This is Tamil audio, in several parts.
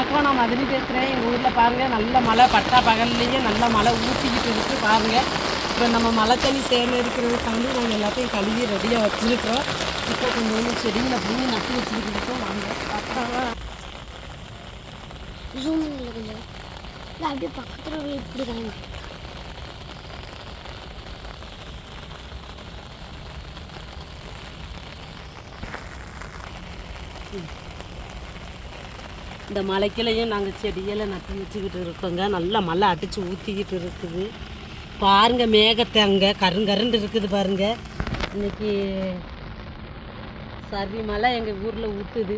வணக்கம் நான் மதுரை பேசுகிறேன் எங்கள் ஊரில் பாருங்கள் நல்ல மழை பட்டா பகல்லையே நல்ல மழை ஊற்றிக்கிட்டு இருக்கு பாருங்கள் இப்போ நம்ம மழை தண்ணி சேகரிக்கிறதுக்காண்டி நாங்கள் எல்லாத்தையும் கழுவி ரெடியாக வச்சுருக்கோம் இப்போ கொஞ்சம் செடியில் பண்ணி நட்டு வச்சுக்கிட்டு இருக்கோம் வாங்க ஜூம் இல்லை கொஞ்சம். இல்லை அப்படியே பக்கத்தில் இப்படி காமி இந்த மலைக்கிலையும் நாங்கள் செடியெல்லாம் நட்டு வச்சுக்கிட்டு இருக்கோங்க. நல்லா மழை அடித்து ஊற்றிக்கிட்டு இருக்குது. பாருங்க மேகத்தை அங்கே கருங்கருண்டு இருக்குது பாருங்க. இன்னைக்கு சரி மழை எங்கள் ஊரில் ஊற்றுது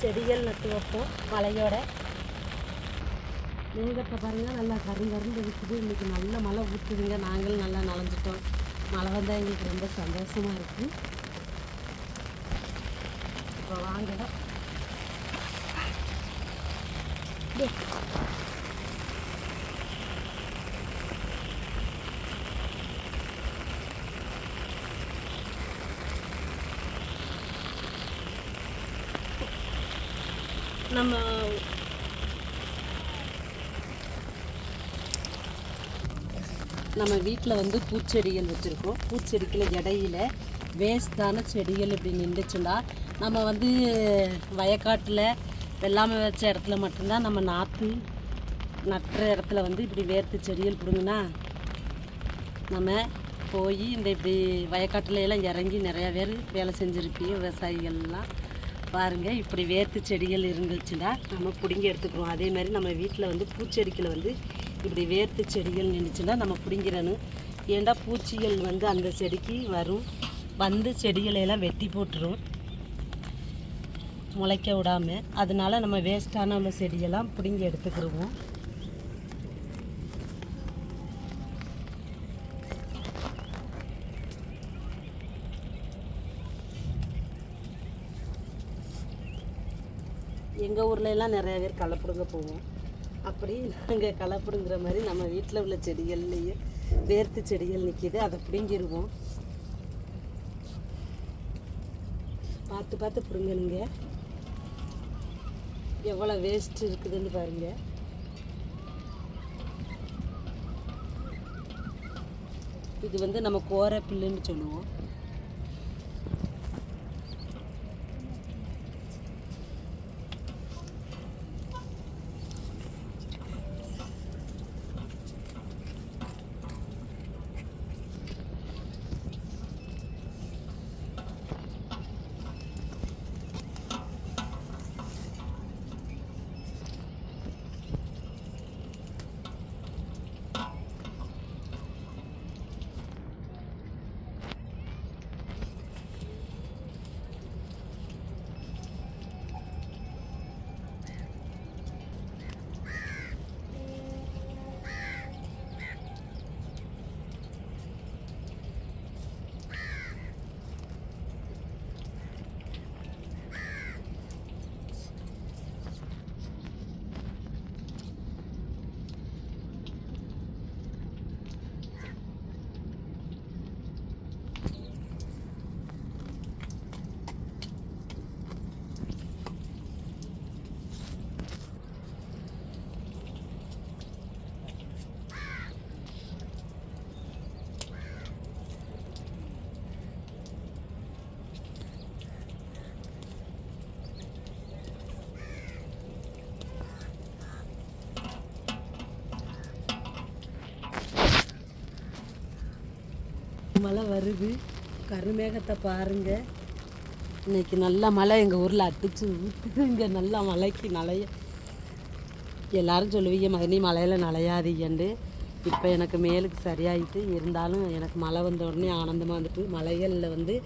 செடிகள் நட்டு வைப்போம் மலையோட மேகத்தை பாருங்கள் நல்லா கருங்கருண்டு இருக்குது இன்றைக்கி நல்ல மழை ஊற்றுதுங்க நாங்களும் நல்லா நனைஞ்சிட்டோம் மழை வந்தால் எங்களுக்கு ரொம்ப சந்தோஷமாக இருக்குது இப்போ வாங்க. நம்ம நம்ம வீட்டில் வந்து பூச்செடிகள் வச்சுருக்கோம். பூச்செடிக்கில் இடையில வேஸ்டான செடிகள் இப்படி நின்றுச்சுன்னா நம்ம வந்து வயக்காட்டில் வெள்ளாமை வச்ச இடத்துல மட்டும்தான் நம்ம நாற்று நட்டுற இடத்துல வந்து இப்படி வேர்த்து செடிகள் பிடுங்குனா நம்ம போய் இந்த இப்படி வயக்காட்டில எல்லாம் இறங்கி நிறையா பேர் வேலை செஞ்சுருப்பீங்க விவசாயிகள்லாம். பாருங்கள் இப்படி வேர்த்து செடிகள் இருந்துச்சுன்னா நம்ம பிடுங்கி எடுத்துக்கிறோம். அதே மாதிரி நம்ம வீட்டில் வந்து பூச்செடிக்கில் வந்து இப்படி வேர்த்து செடிகள் நின்றுச்சுன்னா நம்ம பிடுங்கிறணும் ஏன்டா பூச்சிகள் வந்து அந்த செடிக்கு வரும்? வந்து செடிகளையெல்லாம் வெட்டி போட்டுரும். முளைக்க விடாமல் அதனால நம்ம வேஸ்ட்டான உள்ள செடியெல்லாம் பிடுங்கி எடுத்துக்கிருவோம் எங்கள் ஊரில் எல்லாம் நிறைய பேர் களைப்பிடுங்க போவோம். அப்படி நாங்கள் களைப்பிடுங்கிற மாதிரி நம்ம வீட்டில் உள்ள செடிகள்லேயே வேர்த்து செடிகள் நிற்கிது அதை பிடுங்கிடுவோம் பார்த்து பார்த்து பிடுங்கணுங்க. எவ்வளோ வேஸ்ட் இருக்குதுன்னு பாருங்க. இது வந்து நம்ம கோரை பில்லுன்னு சொல்லுவோம். மழை வருது. கருமேகத்தை பாருங்க. இன்னைக்கு நல்ல மழை. எங்கள் ஊரில் அடிச்சு ஊற்றுது இங்கே நல்லா மழைக்கு நலைய எல்லாரும் சொல்லுவீங்க மகனி மழையில் நலையாதீங்கண்டு இப்போ எனக்கு மேலுக்கு சரியாயிட்டு இருந்தாலும் எனக்கு மழை வந்த உடனே ஆனந்தமாக வந்துட்டு மலைகளில் வந்து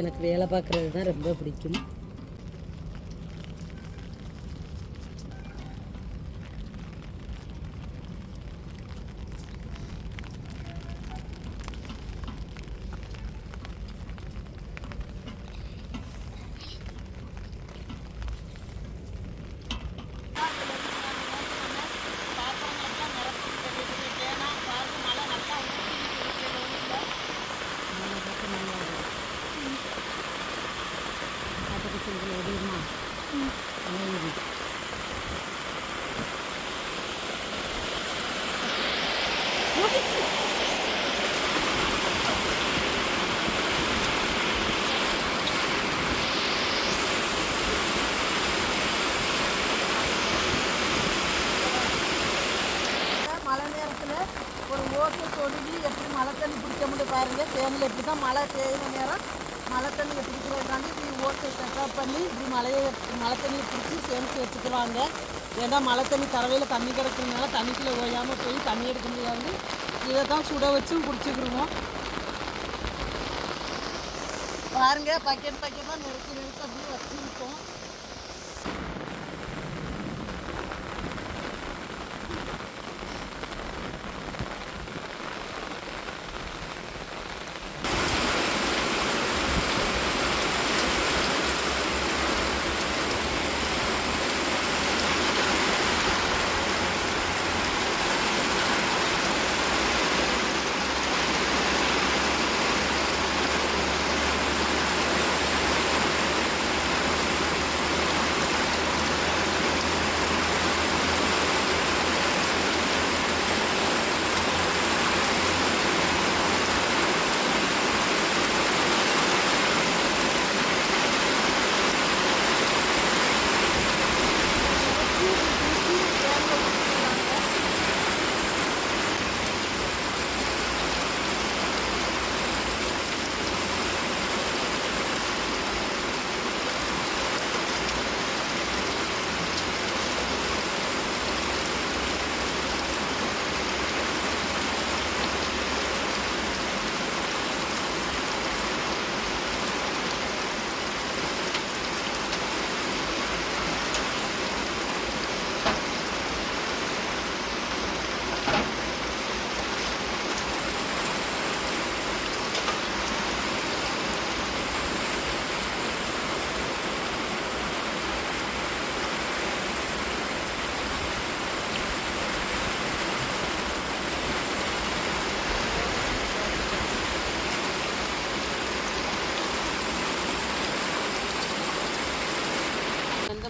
எனக்கு வேலை பார்க்குறது தான் ரொம்ப பிடிக்கும் மழை நேரத்தில் ஒரு ஓட்டை தொடுவி எப்படி மழை தண்ணி பிடிக்க முடியும் பாருங்க தேனில் எப்படி தான் மழை பெய்யுற நேரம் மழை தண்ணியை பிடிக்கிறதுக்காண்டி இப்படி ஓட்டை செட்டப் பண்ணி இப்படி மழையை மழை தண்ணியை பிடிச்சி சேமித்து வச்சுக்கிறாங்க. ஏன்னா மழை தண்ணி தரவையில் தண்ணி கிடக்கிறதுனால தண்ணிக்குள்ளே ஓயாமல் போய் தண்ணி எடுக்க முடியாது. இதை தான் சுட வச்சும் பிடிச்சிக்கிடுவோம் பாருங்கள் பக்கெட் பக்கெட்டாக நிறுத்தி நிறுத்தி அப்படியே வச்சுருக்கோம்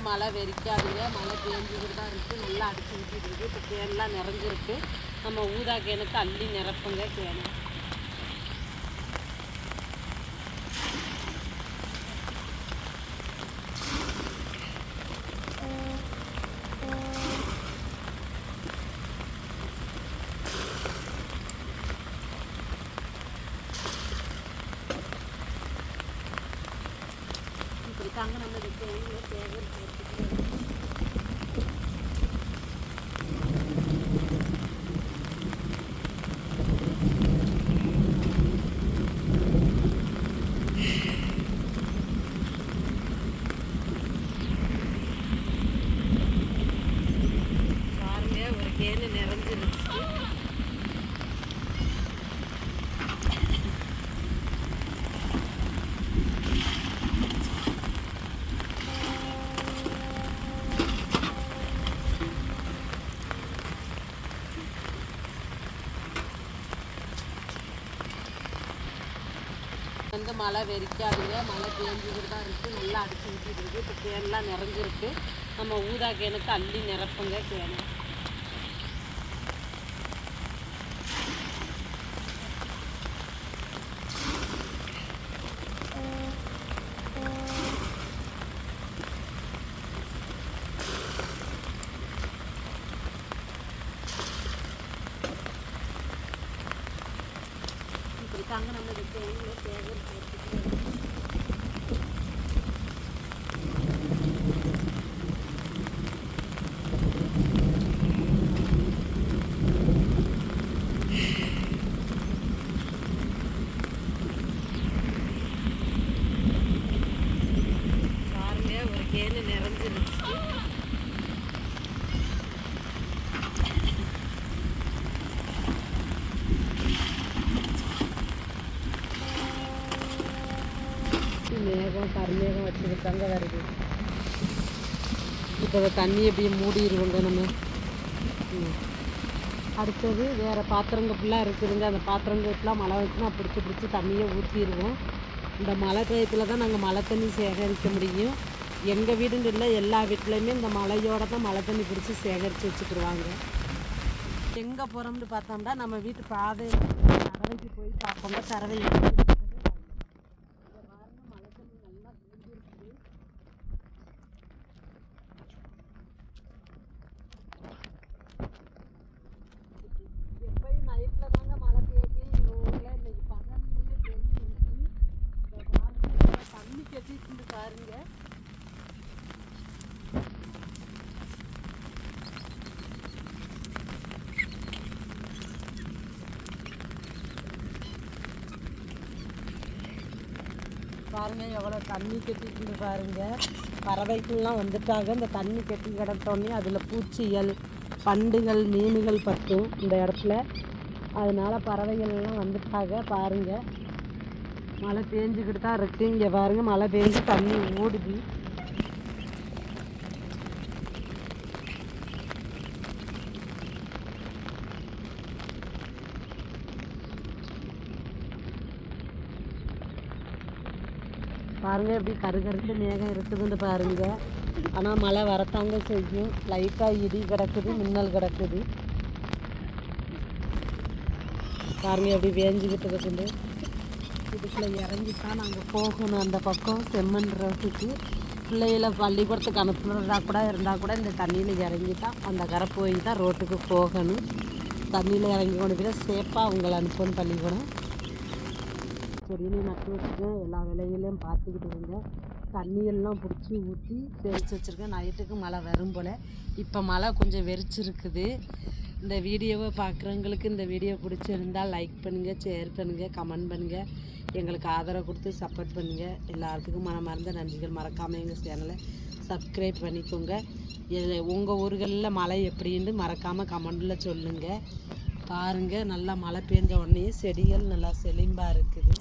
மழை வெறிக்காதுங்க மழை பேஞ்சுக்கிட்டு தான் இருக்குது நல்லா அடிச்சு விட்டுட்டு இப்போ கேன்லாம் நிறைஞ்சிருக்கு. நம்ம ஊதா கேனுக்கு அள்ளி நிரப்புங்க கேனு. இருக்காங்க நம்ம இந்த கேனில் வந்து மழை வெறிக்காதுங்க மழை பேஞ்சுக்கிட்டு தான் இருக்குது நல்லா அடிச்சுக்கிட்டு இருக்குது. இப்போ கேன்லாம் நிறைஞ்சிருக்கு. நம்ம ஊதா கேனுக்கு அள்ளி நிரப்புங்க கேனு. இருக்காங்க நம்மளுக்கு தேவையான சேகரிக்கிறதுக்கு. ஒரு கேனு நிறைஞ்சிருச்சு. தங்க வருது இப்போ அதை தண்ணி அப்படியே மூடிடுவோங்க நம்ம. ம். அடுத்தது வேறு பாத்திரங்க ஃபுல்லாக இருக்குதுங்க. அந்த பாத்திரங்க மழை வச்சுன்னா பிடிச்சி பிடிச்சி தண்ணியை ஊற்றிடுவோம் இந்த மழை டயத்தில் தான் நாங்கள் மழை தண்ணி சேகரிக்க முடியும். எங்கள் வீடுன்னு இல்லை எல்லா வீட்லேயுமே இந்த மழையோட தான் மழை தண்ணி பிடிச்சி சேகரித்து வச்சுக்கிடுவாங்க. எங்கே போகிறோம்னு பார்த்தோம்னா நம்ம வீட்டு பாதை தரவைக்கு போய் பார்ப்போங்க. கறவை எப்படி இருக்குதுன்னு பாருங்க. இங்க பாருங்க, மழை தண்ணி நல்லா விழுந்திருக்குது. எப்பயும் நைட்டில் தாங்க மழை பெய்யும் எங்கள் ஊரில் இன்னைக்கு பகல்லையே பெய்ஞ்சிருச்சு இந்த பாருங்க இவ்வளோ தண்ணி கட்டிட்டு பாருங்க பாருங்க எவ்வளோ தண்ணி கட்டிட்டு பாருங்க. பறவைகள்லாம் வந்துட்டாங்க. இந்த தண்ணி கட்டி கிடத்தோடனே அதில் பூச்சிகள் பண்டுகள் மீன்கள் பட்டும் இந்த இடத்துல. அதனால பறவைகள்லாம் வந்துட்டாங்க. பாருங்க. மழை பேஞ்சுக்கிட்டு தான் இருக்கு. இங்கே பாருங்க மழை பேஞ்சு தண்ணி ஓடுது. பாருங்க எப்படி கருகருக்கு மேகம் இருக்குதுன்னு பாருங்க. ஆனால் மழை வரத்தாங்க செய்யும். லைட்டாக இடி கிடக்குது மின்னல் கிடக்குது. பாருங்க எப்படி வேஞ்சிக்கிட்டு இருக்குது. இதுக்குள்ள இறங்கி தான் நாங்கள் போகணும் அந்த பக்கம் செம்மண் ரோட்டுக்கு. பிள்ளைகளை பள்ளிக்கூடத்துக்கு அனுப்புனதா கூட இருந்தால் கூட இந்த தண்ணியில் இறங்கி தான் அந்த கரை போய் தான் ரோட்டுக்கு போகணும். தண்ணியில் இறங்கி கொண்டு போய் சேஃபாக அவங்கள அனுப்பணும் பள்ளிக்கூடம். செடியிலையும் நட்டு வச்சுருக்கேன் எல்லா வேலைகளையும் பார்த்துக்கிட்டு இருந்தேன் தண்ணியெல்லாம் பிடிச்சி ஊற்றி தெளித்து வச்சுருக்கேன். நைட்டுக்கு மழை வரும் போல். இப்போ மழை கொஞ்சம் வெறிச்சிருக்குது. இந்த வீடியோவை பார்க்குறவங்களுக்கு இந்த வீடியோ பிடிச்சிருந்தால் லைக் பண்ணுங்கள் ஷேர் பண்ணுங்கள் கமெண்ட் பண்ணுங்கள் எங்களுக்கு ஆதரவு கொடுத்து சப்போர்ட் பண்ணுங்கள் எல்லாத்துக்கும் மனமார்ந்த நன்றிகள். மறக்காமல் எங்கள் சேனலை சப்ஸ்கிரைப் பண்ணிக்கோங்க. உங்கள் ஊர்களில் மழை எப்படின்னு மறக்காமல் கமெண்டில் சொல்லுங்கள் பாருங்கள் நல்லா மழை பெஞ்ச உடனே செடிகள் நல்லா செழிம்பாக இருக்குது.